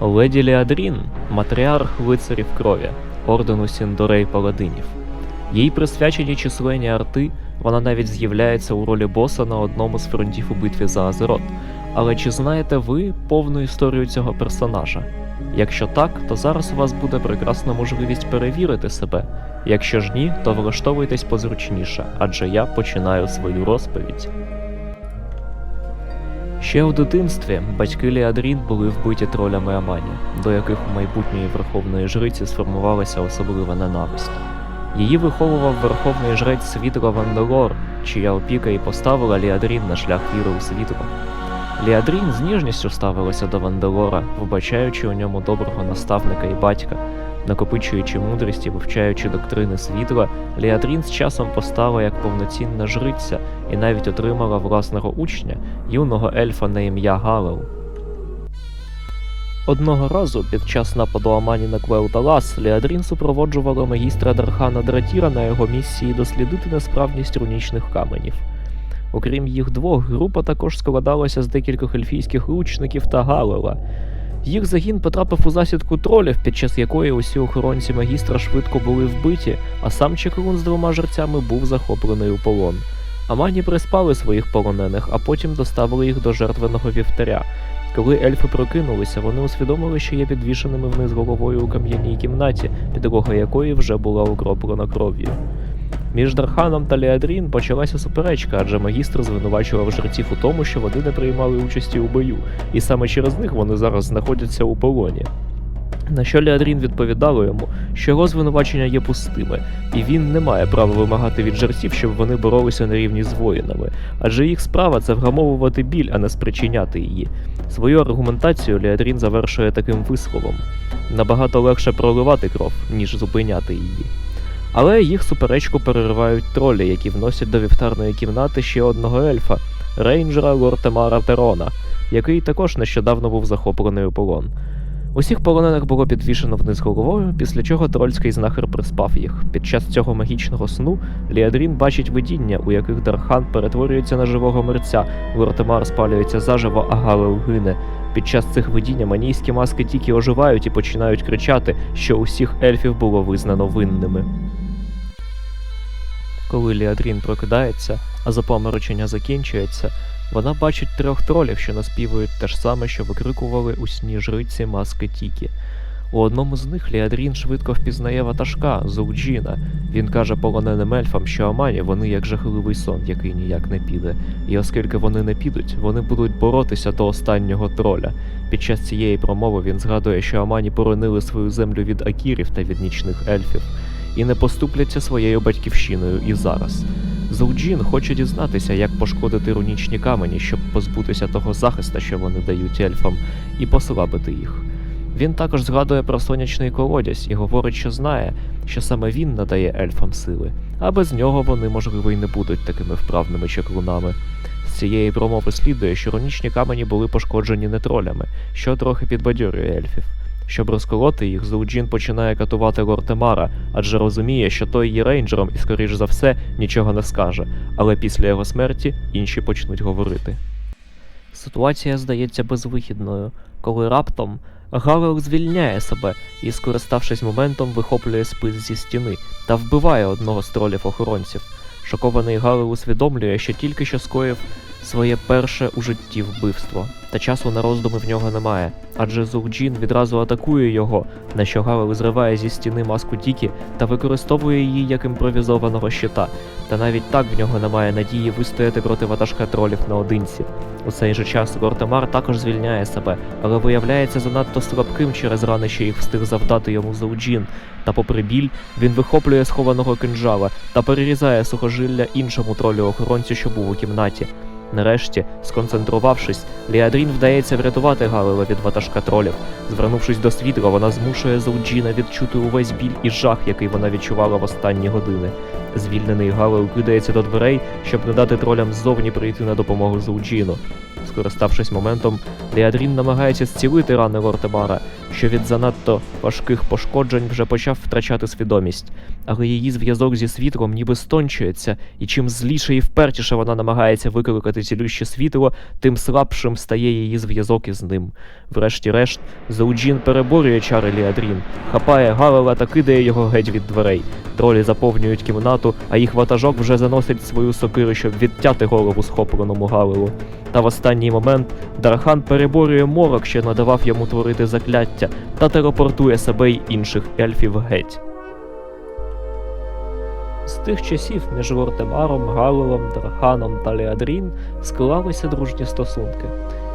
Леді Ліадрін матріарх лицарів крові, ордену Сіндорей Паладинів. Їй присвячені численні арти, вона навіть з'являється у ролі боса на одному з фронтів у битві за Азерот. Але чи знаєте ви повну історію цього персонажа? Якщо так, то зараз у вас буде прекрасна можливість перевірити себе. Якщо ж ні, то влаштовуйтесь позручніше, адже я починаю свою розповідь. Ще у дитинстві батьки Ліадрін були вбиті тролями Амані, до яких у майбутньої верховної жриці сформувалася особлива ненависть. Її виховував верховний жрець світла Вандалор, чия опіка і поставила Ліадрін на шлях віри у світло. Ліадрін з ніжністю ставилася до Вандалора, вбачаючи у ньому доброго наставника і батька. Накопичуючи мудрість і вивчаючи доктрини світла, Ліадрін з часом постала як повноцінна жриця і навіть отримала власного учня, юного ельфа на ім'я Галел. Одного разу під час нападу Амані на Квелталас Ліадрін супроводжувала магістра Дархана Дратіра на його місії дослідити несправність рунічних каменів. Окрім їх двох, група також складалася з декількох ельфійських лучників та Галела. Їх загін потрапив у засідку тролів, під час якої усі охоронці магістра швидко були вбиті, а сам Чеклун з двома жерцями був захоплений у полон. Амані приспали своїх полонених, а потім доставили їх до жертвеного вівтаря. Коли ельфи прокинулися, вони усвідомили, що є підвішеними вниз головою у кам'яній кімнаті, підлога якої вже була укроплена кров'ю. Між Дарханом та Леадрін почалася суперечка, адже магістр звинувачував жреців у тому, що вони не приймали участі у бою, і саме через них вони зараз знаходяться у полоні. На що Леадрін відповідало йому, що його звинувачення є пустими, і він не має права вимагати від жерців, щоб вони боролися на рівні з воїнами, адже їх справа це вгамовувати біль, а не спричиняти її. Свою аргументацію Леадрін завершує таким висловом: набагато легше проливати кров, ніж зупиняти її. Але їх суперечку переривають тролі, які вносять до вівтарної кімнати ще одного ельфа, рейнджера Лортемара Терона, який також нещодавно був захоплений у полон. Усіх полонених було підвішено вниз головою, після чого трольський знахар приспав їх. Під час цього магічного сну Ліадрін бачить видіння, у яких Дархан перетворюється на живого мерця, Лортемар спалюється заживо, а Галел гине. Під час цих видінь манійські маски тільки оживають і починають кричати, що усіх ельфів було визнано винними. Коли Ліадрін прокидається, а запаморочення закінчується, вона бачить трьох тролів, що наспівують те ж саме, що викрикували у сні жриці маски Тікі. У одному з них Ліадрін швидко впізнає ватажка Зоуджіна. Він каже полоненим ельфам, що Амані вони як жахливий сон, який ніяк не піде. І оскільки вони не підуть, вони будуть боротися до останнього троля. Під час цієї промови він згадує, що Амані боронили свою землю від акірів та від нічних ельфів, і не поступляться своєю батьківщиною і зараз. Зоуджін хоче дізнатися, як пошкодити рунічні камені, щоб позбутися того захиста, що вони дають ельфам, і послабити їх. Він також згадує про сонячний колодязь і говорить, що знає, що саме він надає ельфам сили, а без нього вони, можливо, й не будуть такими вправними чаклунами. З цієї промови слідує, що рунічні камені були пошкоджені не тролями, що трохи підбадьорює ельфів. Щоб розколоти їх, Зоуджін починає катувати Лортемара, адже розуміє, що той є рейнджером і, скоріш за все, нічого не скаже, але після його смерті інші почнуть говорити. Ситуація здається безвихідною, коли раптом Галел звільняє себе і, скориставшись моментом, вихоплює спис зі стіни та вбиває одного з тролів охоронців. Шокований Галел усвідомлює, що тільки що скоїв своє перше у житті вбивство, та часу на роздуми в нього немає, адже Зурджін відразу атакує його, на що Галел зриває зі стіни маску Тікі та використовує її як імпровізованого щита, та навіть так в нього немає надії вистояти проти ватажка тролів наодинці. У цей же час Лортемар також звільняє себе, але виявляється занадто слабким через рани, що їх встиг завдати йому Зауджін. Та попри біль, він вихоплює схованого кинджала та перерізає сухожилля іншому тролю охоронцю, що був у кімнаті. Нарешті, сконцентрувавшись, Ліадрін вдається врятувати Галила від ватажка тролів. Звернувшись до світла, вона змушує Зауджіна відчути увесь біль і жах, який вона відчувала в останні години. Звільнений Галил кидається до дверей, щоб не дати тролям ззовні прийти на допомогу Зауджіну. Скориставшись моментом, Ліадрін намагається зцілити рани Лортемара, що від занадто важких пошкоджень вже почав втрачати свідомість, але її зв'язок зі світлом ніби стончується, і чим зліше і впертіше вона намагається викликати цілюще світло, тим слабшим стає її зв'язок із ним. Врешті-решт, Зауджін переборює чари Ліадрін, хапає Галела та кидає його геть від дверей. Тролі заповнюють кімнату, а їх ватажок вже заносить свою сокиру, щоб відтяти голову схопленому Галилу. Та в останній момент Дархан переборює морок, що надавав йому творити закляття, та телепортує себе й інших ельфів геть. Тих часів між Лортемаром, Галилом, Дарханом та Леадрін склалися дружні стосунки.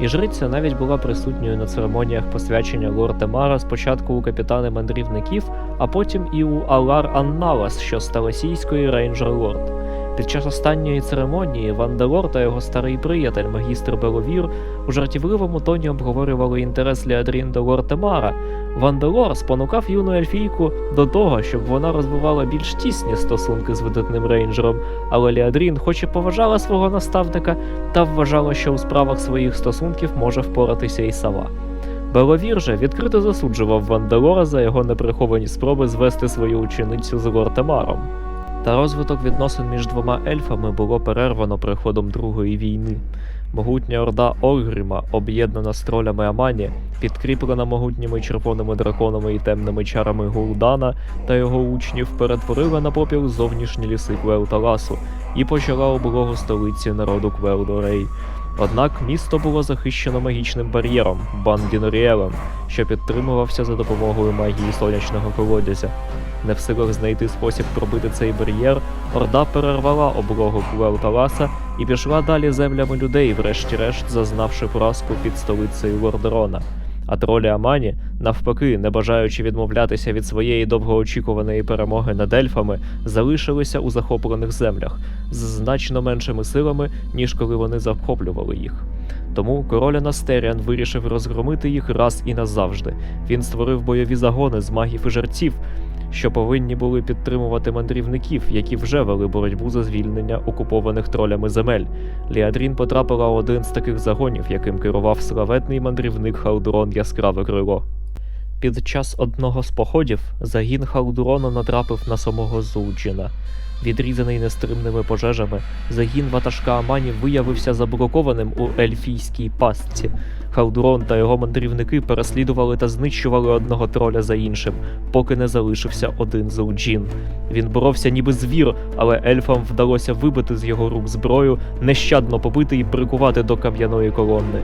І жриця навіть була присутньою на церемоніях посвячення Лортемара спочатку у капітани мандрівників, а потім і у Алар Анналас, що з Таласійської Рейнджер Лорд. Під час останньої церемонії Ванделор та його старий приятель, магістр Беловір, у жартівливому тоні обговорювали інтерес Леадрін до Лортемара. Ванделор спонукав юну ельфійку до того, щоб вона розвивала більш тісні стосунки з видатним рейнджером, але Леадрін хоч і поважала свого наставника, та вважала, що у справах своїх стосунків може впоратися і сама. Беловір же відкрито засуджував Ванделора за його неприховані спроби звести свою ученицю з Лортемаром. Та розвиток відносин між двома ельфами було перервано приходом Другої війни. Могутня орда Оргріма, об'єднана з тролями Амані, підкріплена могутніми червоними драконами і темними чарами Гулдана та його учнів, перетворила на попіл зовнішні ліси Квелталасу і почала облогу столиці народу Квелдорей. Однак місто було захищено магічним бар'єром Бандіноріелем, що підтримувався за допомогою магії сонячного колодязя. Не в силах знайти спосіб пробити цей бар'єр, Орда перервала облогу Куелталаса і пішла далі землями людей, врешті-решт зазнавши поразку під столицею Лордерона. А тролі Амані, навпаки, не бажаючи відмовлятися від своєї довгоочікуваної перемоги над ельфами, залишилися у захоплених землях з значно меншими силами, ніж коли вони захоплювали їх. Тому король Анастеріан вирішив розгромити їх раз і назавжди. Він створив бойові загони з магів і жерців, що повинні були підтримувати мандрівників, які вже вели боротьбу за звільнення окупованих тролями земель. Ліадрін потрапила в один з таких загонів, яким керував славетний мандрівник Халдурон Яскраве Крило. Під час одного з походів загін Халдурона натрапив на самого Зуджіна. Відрізаний нестримними пожежами, загін ватажка Амані виявився заблокованим у ельфійській пастці. Халдурон та його мандрівники переслідували та знищували одного троля за іншим, поки не залишився один Зауджін. Він боровся ніби звір, але ельфам вдалося вибити з його рук зброю, нещадно побити і прикувати до кам'яної колони.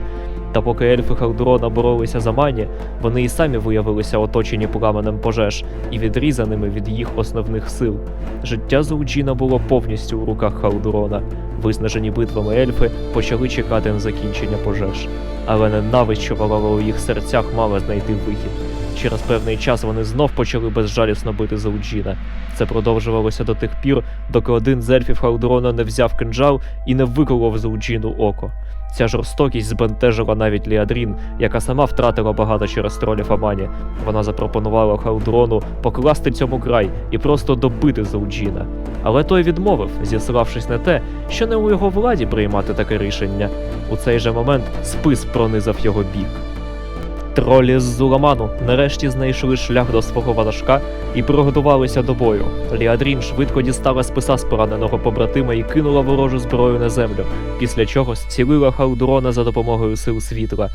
Та поки ельфи Халдурона боролися за мані, вони і самі виявилися оточені пламенем пожеж і відрізаними від їх основних сил. Життя Зауджіна було повністю у руках Халдурона. Виснажені битвами ельфи почали чекати на закінчення пожеж. Але ненависть, що палала у їх серцях, мала знайти вихід. Через певний час вони знов почали безжалісно бити Зауджіна. Це продовжувалося до тих пір, доки один з ельфів Халдурона не взяв кинджал і не виколов Зауджіну око. Ця жорстокість збентежила навіть Ліадрін, яка сама втратила багато через тролів Амані. Вона запропонувала Халдрону покласти цьому край і просто добити Зауджіна. Але той відмовив, зіславшись на те, що не у його владі приймати таке рішення. У цей же момент спис пронизав його бік. Тролі з Зуламану нарешті знайшли шлях до свого ватажка і приготувалися до бою. Ліадрін швидко дістала списа з пораненого побратима і кинула ворожу зброю на землю, після чого зцілила халдрона за допомогою сил світла.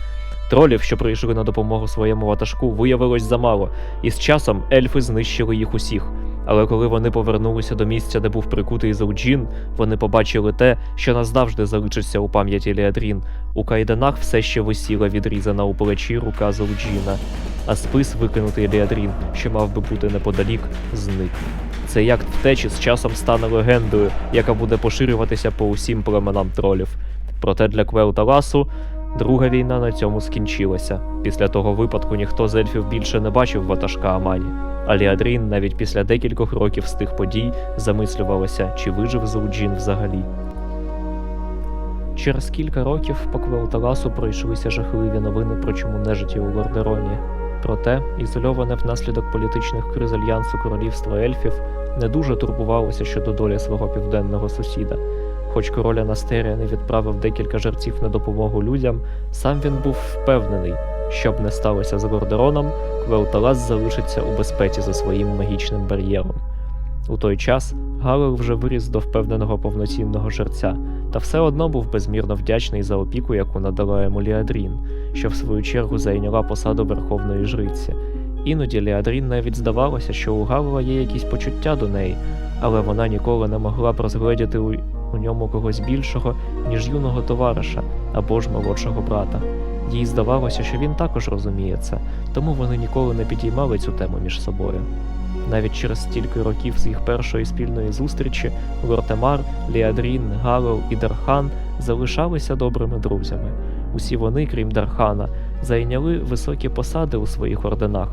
Тролів, що прийшли на допомогу своєму ватажку, виявилось замало, і з часом ельфи знищили їх усіх. Але коли вони повернулися до місця, де був прикутий Зауджін, вони побачили те, що назавжди залишиться у пам'яті Ліадрін. У кайданах все ще висіла відрізана у плечі рука Зауджіна, а спис, викинутий Ліадрін, що мав би бути неподалік, зник. Цей акт втечі з часом стане легендою, яка буде поширюватися по усім племенам тролів. Проте для Квелталасу друга війна на цьому скінчилася. Після того випадку ніхто з ельфів більше не бачив ватажка Амані. А Ліадрін навіть після декількох років з тих подій замислювалася, чи вижив Зауджін взагалі. Через кілька років по Квелталасу пройшлися жахливі новини про чому нежиті у Лордероні. Проте, ізольоване внаслідок політичних криз альянсу королівства ельфів, не дуже турбувалося щодо долі свого південного сусіда. Хоч король Анастерія не відправив декілька жерців на допомогу людям, сам він був впевнений, що б не сталося з Гордероном, Квелталас залишиться у безпеці за своїм магічним бар'єром. У той час Галил вже виріс до впевненого повноцінного жерця, та все одно був безмірно вдячний за опіку, яку надала йому Ліадрін, що в свою чергу зайняла посаду верховної жриці. Іноді Ліадрін навіть здавалося, що у Галила є якісь почуття до неї, але вона ніколи не могла б розгледіти у, у ньому когось більшого, ніж юного товариша або ж молодшого брата. Їй здавалося, що він також розуміє це, тому вони ніколи не підіймали цю тему між собою. Навіть через стільки років з їх першої спільної зустрічі Лортемар, Ліадрін, Галел і Дархан залишалися добрими друзями. Усі вони, крім Дархана, зайняли високі посади у своїх орденах.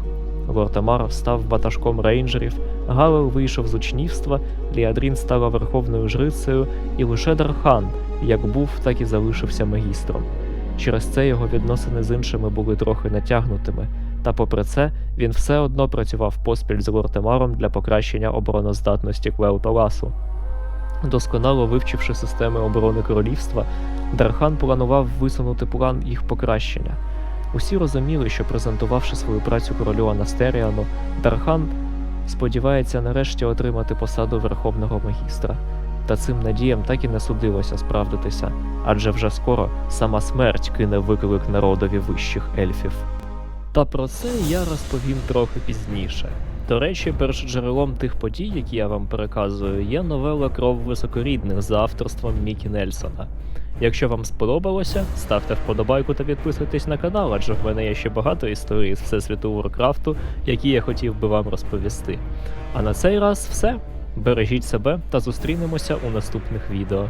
Лортемар став ватажком рейнджерів, Галел вийшов з учнівства, Ліадрін стала верховною жрицею, і лише Дархан, як був, так і залишився магістром. Через це його відносини з іншими були трохи натягнутими, та попри це він все одно працював поспіль з Лортемаром для покращення обороноздатності Квеуталасу. Досконало вивчивши системи оборони королівства, Дархан планував висунути план їх покращення. Усі розуміли, що презентувавши свою працю королю Анастеріану, Дархан сподівається нарешті отримати посаду верховного магістра. Та цим надіям так і не судилося справдитися, адже вже скоро сама смерть кине виклик народові вищих ельфів. Та про це я розповім трохи пізніше. До речі, першоджерелом тих подій, які я вам переказую, є новела Кров високорідних за авторством Мікі Нельсона. Якщо вам сподобалося, ставте вподобайку та підписуйтесь на канал, адже в мене є ще багато історій з Всесвіту Warcraft, які я хотів би вам розповісти. А на цей раз все. Бережіть себе та зустрінемося у наступних відео.